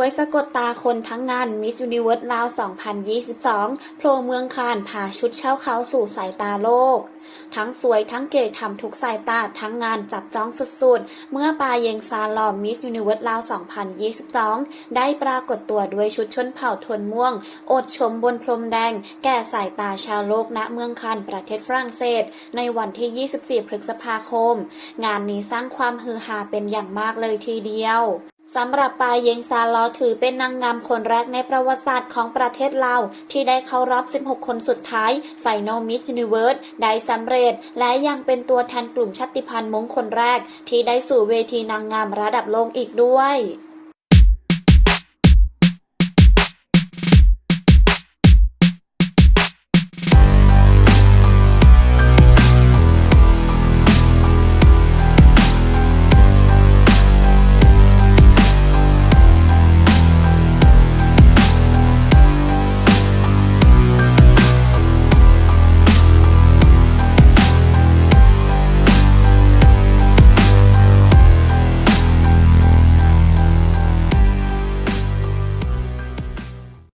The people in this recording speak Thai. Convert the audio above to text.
วยสะกดตาคนทั้งงาน Miss Universe ราว 2022 โผล่เมืองคานพาชุดเช่าเขาสู่สายตาโลก ทั้งสวยทั้งเก๋ทำทุกสายตาทั้งงานจับจ้องสุดๆ เมื่อปาเยงซาลอม Miss Universe ราว 2022 ได้ปรากฏตัวด้วยชุดชนเผ่าทนม่วง อดชมบนพรมแดง แก่สายตาชาวโลกณเมืองคานประเทศฝรั่งเศส ในวันที่ 24 พฤษภาคม งานนี้สร้างความฮือฮาเป็นอย่างมากเลยทีเดียว สำหรับปาเยงซาลอถือเป็นนางงามคนแรกในประวัติศาสตร์ของประเทศลาว ที่ได้เข้ารอบ 16 คนสุดท้ายไฟนอลมิสยูนิเวิร์สได้สำเร็จ และยังเป็นตัวแทนกลุ่มชาติพันธุ์มงคนแรก ที่ได้สู่เวทีนางงามระดับโลกอีกด้วย